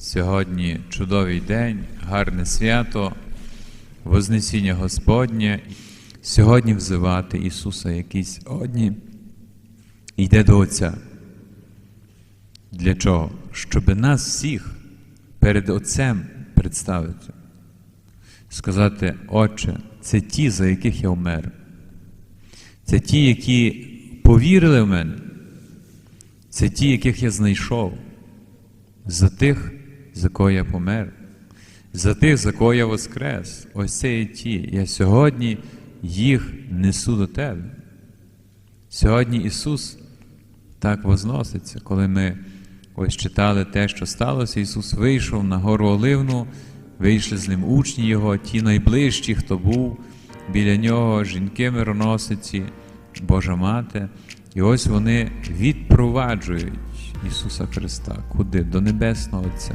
Сьогодні чудовий день, гарне свято, Вознесіння Господнє. Сьогодні взивати Ісуса, який сьогодні йде до Отця. Для чого? Щоб нас всіх перед Отцем представити. Сказати, Отче, це ті, за яких я вмер. Це ті, які повірили в мене. Це ті, яких я знайшов. За тих, за кого я помер. За тих, за кого я воскрес. Ось це є ті. Я сьогодні їх несу до тебе. Сьогодні Ісус так возноситься, коли ми ось читали те, що сталося, Ісус вийшов на гору Оливну, вийшли з ним учні Його, ті найближчі, хто був біля нього, жінки мироносиці, Божа Мати. І ось вони відпроваджують Ісуса Христа. Куди? До Небесного Отця.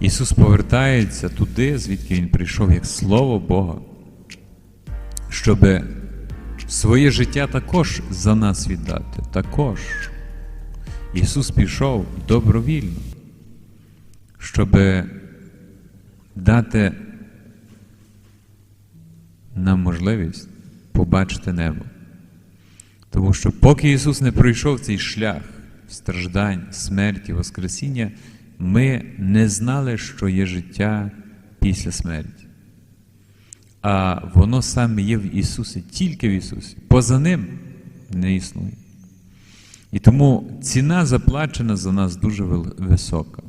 Ісус повертається туди, звідки Він прийшов, як Слово Бога, щоб своє життя також за нас віддати. Також. Ісус пішов добровільно, щоб дати нам можливість побачити небо. Тому що поки Ісус не пройшов цей шлях страждань, смерті, Воскресіння, ми не знали, що є життя після смерті. А воно саме є в Ісусі, тільки в Ісусі. Поза Ним не існує. І тому ціна заплачена за нас дуже висока.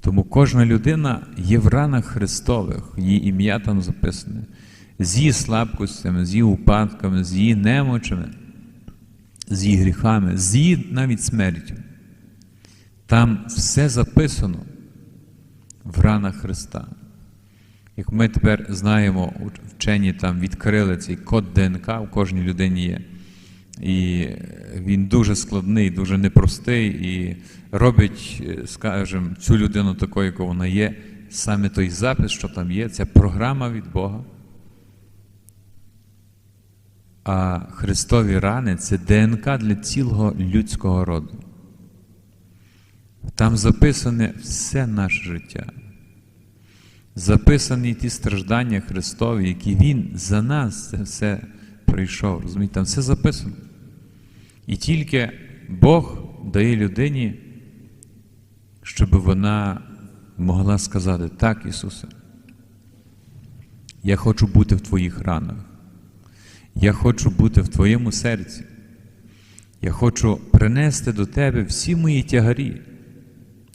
Тому кожна людина є в ранах Христових, її ім'я там записане, з її слабкостями, з її упадками, з її немочами, з її гріхами, з її навіть смертю. Там все записано в ранах Христа. Як ми тепер знаємо, вчені там відкрили цей код ДНК у кожній людині є. І він дуже складний, дуже непростий і робить, скажімо, цю людину такою, яка вона є, саме той запис, що там є, це програма від Бога. А Христові рани це ДНК для цілого людського роду. Там записане все наше життя. Записані ті страждання Христові, які Він за нас це все прийшов. Розумієте, там все записано. І тільки Бог дає людині, щоб вона могла сказати, так, Ісусе, я хочу бути в Твоїх ранах. Я хочу бути в Твоєму серці. Я хочу принести до Тебе всі мої тягарі.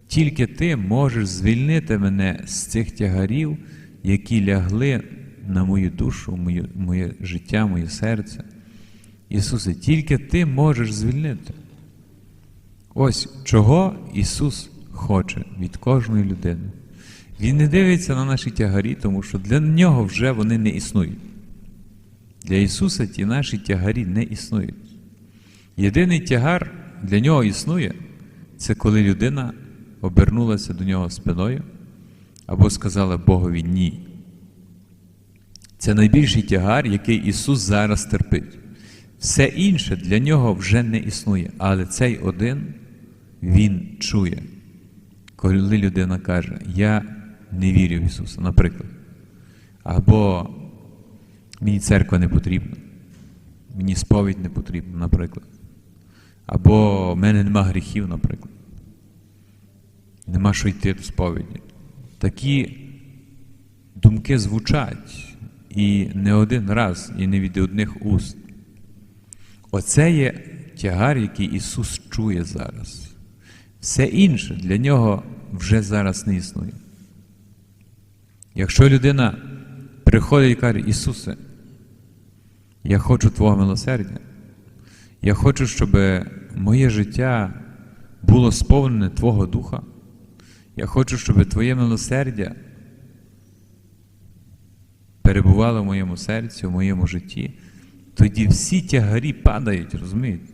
Тільки Ти можеш звільнити мене з цих тягарів, які лягли на мою душу, моє, моє життя, моє серце. Ісусе, тільки Ти можеш звільнити. Ось чого Ісус хоче від кожної людини. Він не дивиться на наші тягарі, тому що для Нього вже вони не існують. Для Ісуса ті наші тягарі не існують. Єдиний тягар для нього існує, це коли людина обернулася до нього спиною або сказала Богові ні. Це найбільший тягар, який Ісус зараз терпить. Все інше для нього вже не існує, але цей один Він чує. Коли людина каже, Я не вірю в Ісуса, наприклад. Або мені церква не потрібна, мені сповідь не потрібна, наприклад. Або в мене нема гріхів, наприклад. Нема що йти до сповіді. Такі думки звучать і не один раз, і не від одних уст. Оце є тягар, який Ісус чує зараз. Все інше для нього вже зараз не існує. Якщо людина приходить і каже, Ісусе, я хочу Твого милосердя, я хочу, щоб моє життя було сповнене Твого Духа. Я хочу, щоб Твоє милосердя перебувало в моєму серці, в моєму житті. Тоді всі тягарі падають, розумієте?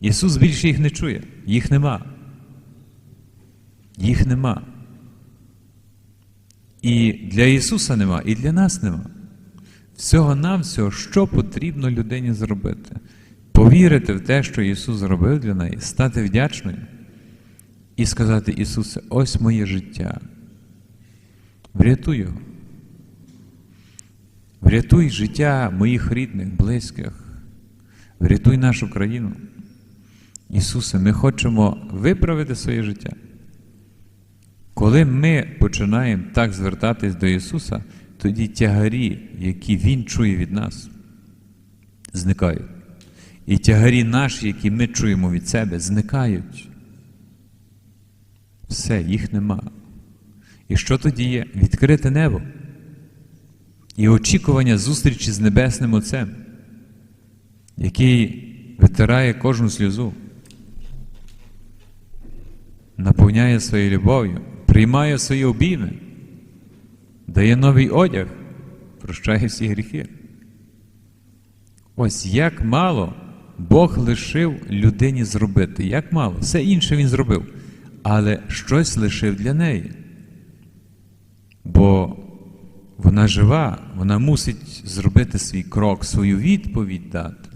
Ісус більше їх не чує, їх нема. Їх нема. І для Ісуса нема, і для нас нема. Всього-навсього, що потрібно людині зробити? Повірити в те, що Ісус зробив для неї, стати вдячною і сказати, Ісусе, ось моє життя. Врятуй його. Врятуй життя моїх рідних, близьких, врятуй нашу країну. Ісусе, ми хочемо виправити своє життя. Коли ми починаємо так звертатись до Ісуса, тоді тягарі, які Він чує від нас, зникають. І тягарі наші, які ми чуємо від себе, зникають. Все, їх нема. І що тоді є? Відкрите небо і очікування зустрічі з Небесним Отцем, який витирає кожну сльозу, наповняє своєю любов'ю, приймає свої обійми, дає новий одяг, прощає всі гріхи. Ось як мало Бог лишив людині зробити, як мало, все інше він зробив, але щось лишив для неї. Бо вона жива, вона мусить зробити свій крок, свою відповідь дати.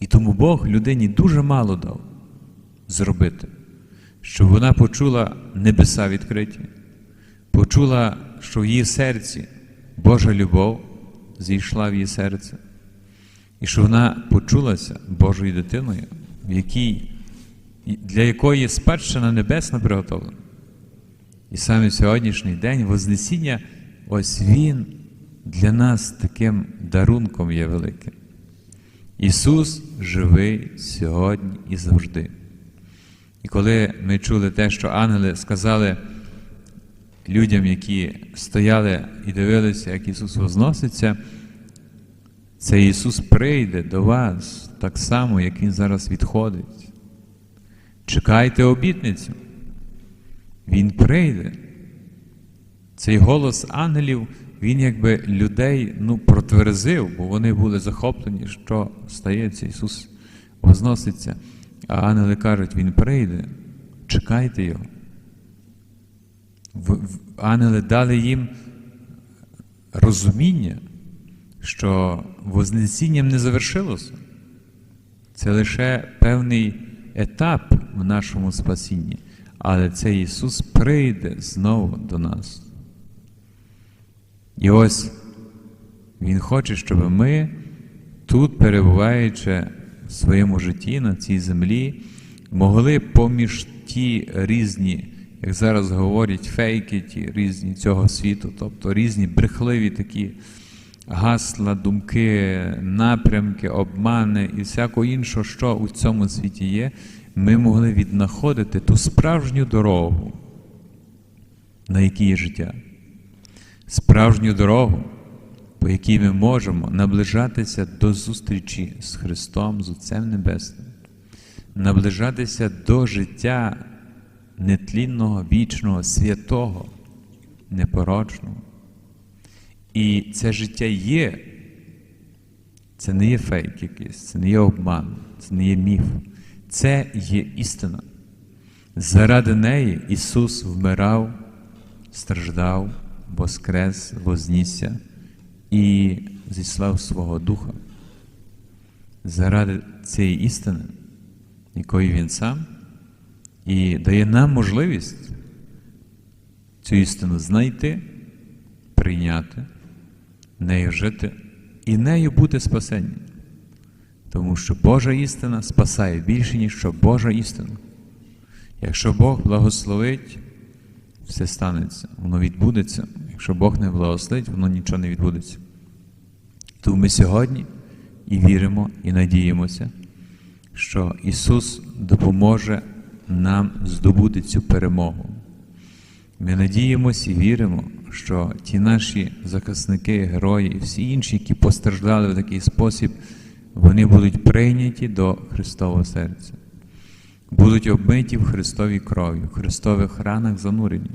І тому Бог людині дуже мало дав зробити, щоб вона почула небеса відкриті, почула, що в її серці Божа любов зійшла в її серце, і що вона почулася Божою дитиною, в якій, для якої спадщина небесна приготовлена. І саме сьогоднішній день Вознесіння, ось Він для нас таким дарунком є великим. Ісус живий сьогодні і завжди. І коли ми чули те, що ангели сказали людям, які стояли і дивилися, як Ісус возноситься, цей Ісус прийде до вас так само, як Він зараз відходить. Чекайте обітницю. Він прийде. Цей голос ангелів, він якби людей ну, протверзив, бо вони були захоплені, що стається, Ісус возноситься. А ангели кажуть, Він прийде, чекайте Його. Ангели дали їм розуміння, що Вознесінням не завершилося. Це лише певний етап в нашому спасінні. Але цей Ісус прийде знову до нас. І ось Він хоче, щоб ми, тут, перебуваючи в своєму житті на цій землі, могли поміж ті різні, як зараз говорять, фейки, ті різні цього світу, тобто різні брехливі такі гасла, думки, напрямки, обмани і всяко іншого, що у цьому світі є ми могли віднаходити ту справжню дорогу, на якій є життя, справжню дорогу, по якій ми можемо наближатися до зустрічі з Христом, з Отцем Небесним, наближатися до життя нетлінного, вічного, святого, непорочного. І це життя є, це не є фейк якийсь, це не є обман, це не є міф. Це є істина. Заради неї Ісус вмирав, страждав, воскрес, вознісся і зіслав свого Духа. Заради цієї істини, якої Він сам, і дає нам можливість цю істину знайти, прийняти, нею жити і нею бути спасенням. Тому що Божа істина спасає більше, ніж що Божа істина. Якщо Бог благословить, все станеться, воно відбудеться. Якщо Бог не благословить, воно нічого не відбудеться. Тому ми сьогодні і віримо, і надіємося, що Ісус допоможе нам здобути цю перемогу. Ми надіємося і віримо, що ті наші захисники, герої і всі інші, які постраждали в такий спосіб, вони будуть прийняті до Христового серця, будуть обмиті в Христовій крові, в Христових ранах занурені.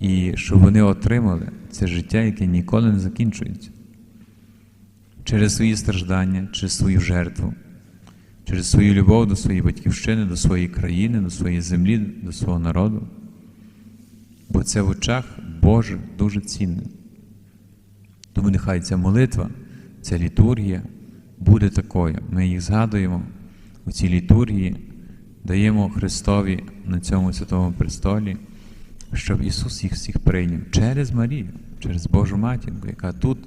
І щоб вони отримали це життя, яке ніколи не закінчується. Через свої страждання, через свою жертву, через свою любов до своєї батьківщини, до своєї країни, до своєї землі, до свого народу. Бо це в очах Боже дуже цінне. Тому нехай ця молитва, ця літургія буде такою. Ми їх згадуємо у цій літургії, даємо Христові на цьому святому престолі, щоб Ісус їх всіх прийняв через Марію, через Божу матінку, яка тут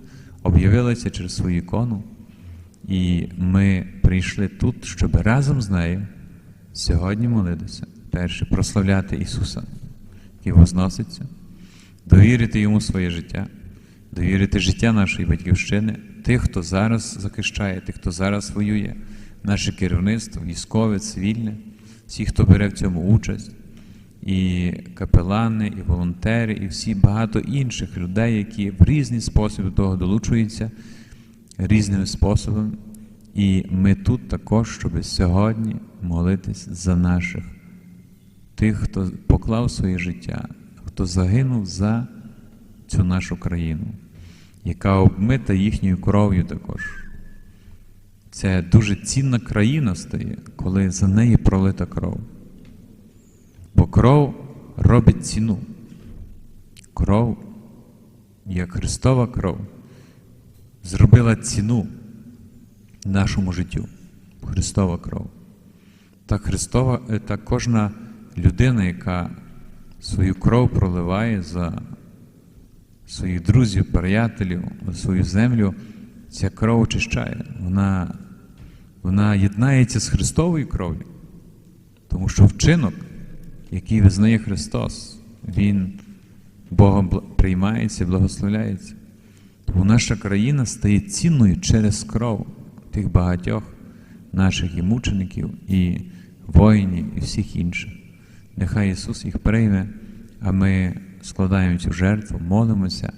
об'явилася через свою ікону. І ми прийшли тут, щоб разом з нею сьогодні молитися. Перше, прославляти Ісуса, який возноситься, довірити Йому своє життя, довірити життя нашої батьківщини, тих, хто зараз захищає, тих, хто зараз воює, наше керівництво, військове, цивільне, всі, хто бере в цьому участь, і капелани, і волонтери, і всі багато інших людей, які в різні до того долучуються різними способами. І ми тут також, щоб сьогодні молитись за наших, тих, хто поклав своє життя, хто загинув за цю нашу країну, яка обмита їхньою кров'ю також. Це дуже цінна країна стає, коли за неї пролита кров. Бо кров робить ціну. Кров, як Христова кров, зробила ціну нашому життю. Христова кров. Так Христова, е, так кожна людина, яка свою кров проливає за своїх друзів, приятелів, свою землю, ця кров очищає. Вона, вона єднається з Христовою кров'ю. Тому що вчинок, який визнає Христос, Він Богом приймається, благословляється. Тому наша країна стає цінною через кров тих багатьох наших і мучеників, і воїнів, і всіх інших. Нехай Ісус їх прийме, а ми складаємо цю жертву, молимося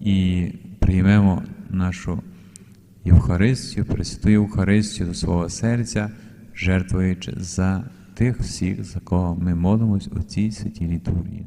і приймемо нашу Євхаристію, Пресвяту Євхаристію до свого серця, жертвуючи за тих всіх, за кого ми молимось у цій святій літургії.